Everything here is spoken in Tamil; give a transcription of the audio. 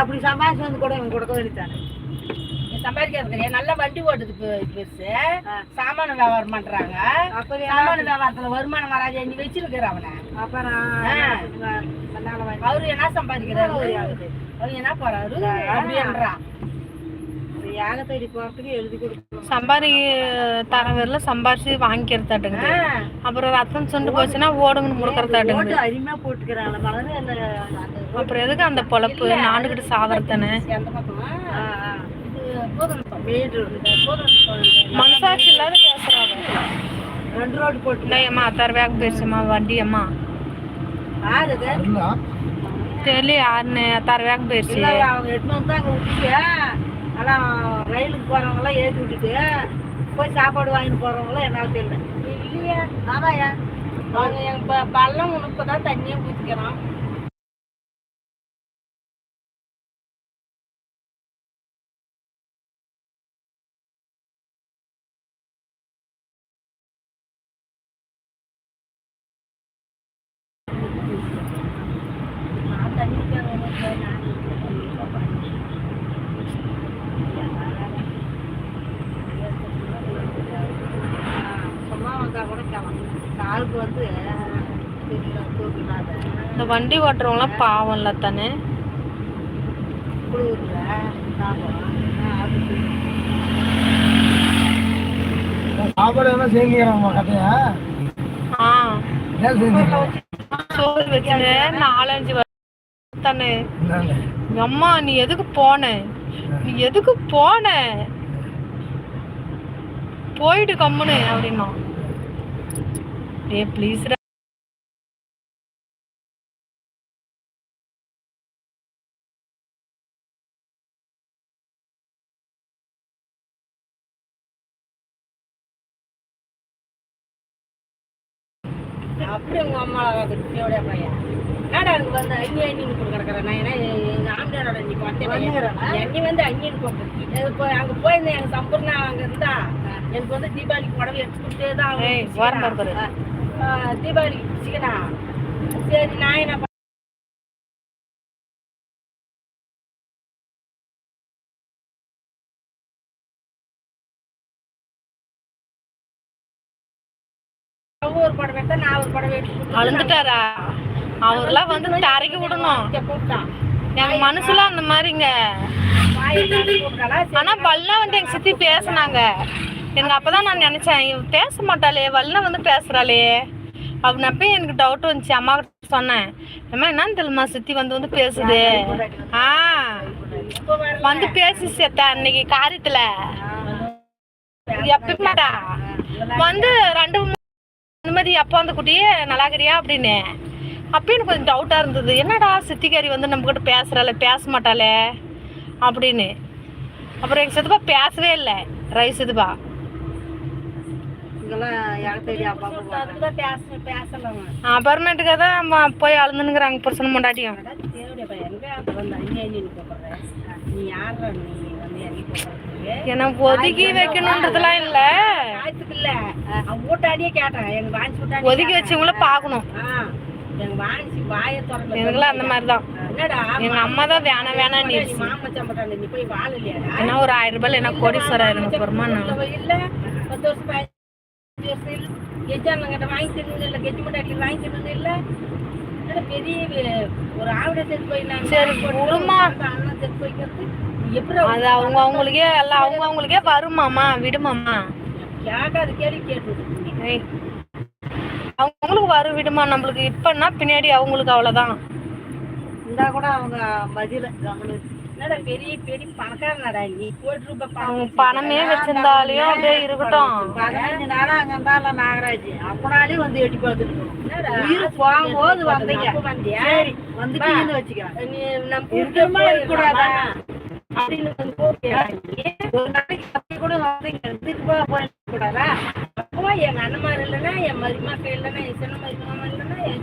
அப்படி சம்பாதிச்சு வந்து கூட இவங்க கொடுக்க சம்பாதிக்கிறது கிடையாது நல்லா வண்டி ஓட்டுது பெருசு. சாமான வியாபாரம் பண்றாங்க. அப்புறம் சாமான வியாபாரத்துல வருமானம் வராது. நீ வச்சிருக்கிற அவனை. அப்புறம் அவரு என்ன சம்பாதிக்கிறாரு? அவரு என்ன போறாரு? அப்படின்றான் யாக தேடி போறதுக்கு எழுதி கொடுக்கணும். சம்பாதி தர வரல சம்பாரிச்சு வாங்கிக்கிறதாட்டுங்க. அப்புறம் ரத்தம் சுண்டு போச்சுன்னா ஓடுங்கன்னு முடுக்கறதாட்டுங்க போட்டு அருமையா போட்டுக்கிறாங்க மலரு அந்த அப்புறம் எதுக்கு அந்த பொழப்பு? நாண்டுகிட்டு மெயின் ரோடு பூதம் மனசாட்சி இல்லாத பேசுறாங்க. ரெண்டு ரோடு போட்டு. இல்லையம்மா அத்தார் வேக பேசுமா வண்டி அம்மா? தெரியல யாருன்னு அத்தார் வேக பேசி இல்ல, அவங்க எட்டு வந்து அங்க விட்டுட்டு எல்லாம் ரயிலுக்கு போறவங்க எல்லாம் ஏற்றி விட்டுட்டு போய் சாப்பாடு வாங்கிட்டு போறவங்க எல்லாம் என்ன தெரியல. இல்லையா ஆமாயா அவங்க எங்க ப- பள்ளம் உனக்குதான் தண்ணியே ஊத்திக்கிறான் நான் தண்ணி ஊத்தியாங்க, உனக்கு நான் சும்மா வந்தா கூட கிளம்பு காலுக்கு வந்து தெரியல தூக்கிடாத இந்த வண்டி ஓட்டுறவங்களாம் பாவம் இல்ல தானே குளிர்ல சாப்பிடும் சாப்பாடு எல்லாம் செஞ்சுக்கிறாங்க கதையா ஆ ஏன் செஞ்சீங்க சோறு வச்சுன்னு நாலஞ்சு தானே அம்மா நீ எதுக்கு போன? நீ எதுக்கு போன? போயிடு கம்முனு அப்படின்னா. ஏ ப்ளீஸ் அப்படி உங்க அம்மா குட்டியோட பையன். என்னடா எனக்கு வந்து அண்ணி அண்ணின்னு கொடுக்குறேன்? நான் ஏன்னா எங்க ஆம்பியாரோட இன்னைக்கு வந்தேன்? அண்ணி வந்து அண்ணின்னு போய் அங்க போயிருந்தேன் எங்க சம்பூர்ணா அங்க இருந்தா. எனக்கு வந்து தீபாவளிக்கு புடவை எடுத்து கொடுத்தே தான் தீபாவளிக்கு பிடிச்சிக்கிறான் சரி நான் என்ன அழுந்துட்டாரா? அவர்லாம் வந்து தரைக்கு விடணும். எங்க மனசுல அந்த மாதிரிங்க. ஆனா பல்ல வந்து எங்க சித்தி பேசுனாங்க. எனக்கு அப்பதான் நான் நினைச்சேன் பேச மாட்டாளே வல்ல வந்து பேசுறாளே. அப்படின்னு அப்ப எனக்கு டவுட் வந்துச்சு. அம்மா கிட்ட சொன்னேன். அம்மா என்னன்னு தெரியுமா சித்தி வந்து வந்து பேசுது? ஆ. வந்து பேசி சேர்த்த அன்னைக்கு காரியத்துல. எப்ப மாட்டா வந்து ரெண்டு இந்த மாதிரி அப்பா வந்து குட்டியே நல்லாகிறியா அப்படின்னு. அப்படின்னு கொஞ்சம் டவுட்டாக இருந்தது. என்னடா சித்திக்காரி வந்து நம்ம கிட்ட பேச மாட்டாளே அப்படின்னு. அப்புறம் எங்கள் சித்தப்பா பேசவே இல்லை. ரைஸ் சித்தப்பா. அண்ணின்னு கூப்பிடுறேன் நீ யாரா நீ வந்து அண்ணி கூப்பிடுறதுக்கு ஏன்னா ஒதுக்கி வைக்கணுன்றதுலாம் இல்லை. ஒதுக்கி வச்சவங்கள திறந்து எனக்குலாம் அந்த மாதிரி தான் எங்க அம்மா தான் வேணாம் வேணாம் நீ. ஏன்னா ஒரு ஆயிரம் ரூபாயில் என்ன கோடீஸ்வரர் இருங்க பொறுமா நான் இல்ல பத்து வருஷம் பதினஞ்சு வருஷம் கெஜானங்கிட்ட வாங்கி தருவது இல்ல கெஜி முட்டாட்டி வாங்கி தருவது இல்ல. பெரிய ஒரு ஆவிட செத்து போய் நான் சரி, விடுமா. அண்ணன் செத்து போய்க்கிறது. எப்படி அது அவங்க அவங்களுக்கே எல்லாம் அவங்க அவங்களுக்கே வருமாமா விடுமாமா கேட்காத கேள்வி கேட்டு ஏய் அவங்களுக்கு வரும் விடுமா நம்மளுக்கு இப்பன்னா பின்னாடி அவங்களுக்கு அவ்வளோதான் இந்தா கூட அவங்க பதில கவனி என்னடா பெரிய பெரிய பணக்காரனடா நீ? கோடி ரூபாய் பணம் பணமே வச்சிருந்தாலையும் அப்படியே இருக்கட்டும். பதினஞ்சு நாளா அங்க இருந்தால நாகராஜ். அப்பனாலையும் வந்து எட்டி பார்த்துட்டு உயிர் போகும்போது வந்தீங்க? சரி வந்துட்டீங்கன்னு வச்சுக்கிறேன் நீ நம்ம இருக்கணுமா இருக்கக்கூடாதா? அப்படின்னு வந்து? ஒரு நாளைக்கு கூட வந்தீங்க இதுக்கு போக போயிடக்கூடாதா அப்போ எங்க இல்லைன்னா என் மருமக்கள் இல்லைன்னா என் சின்ன மருமகன்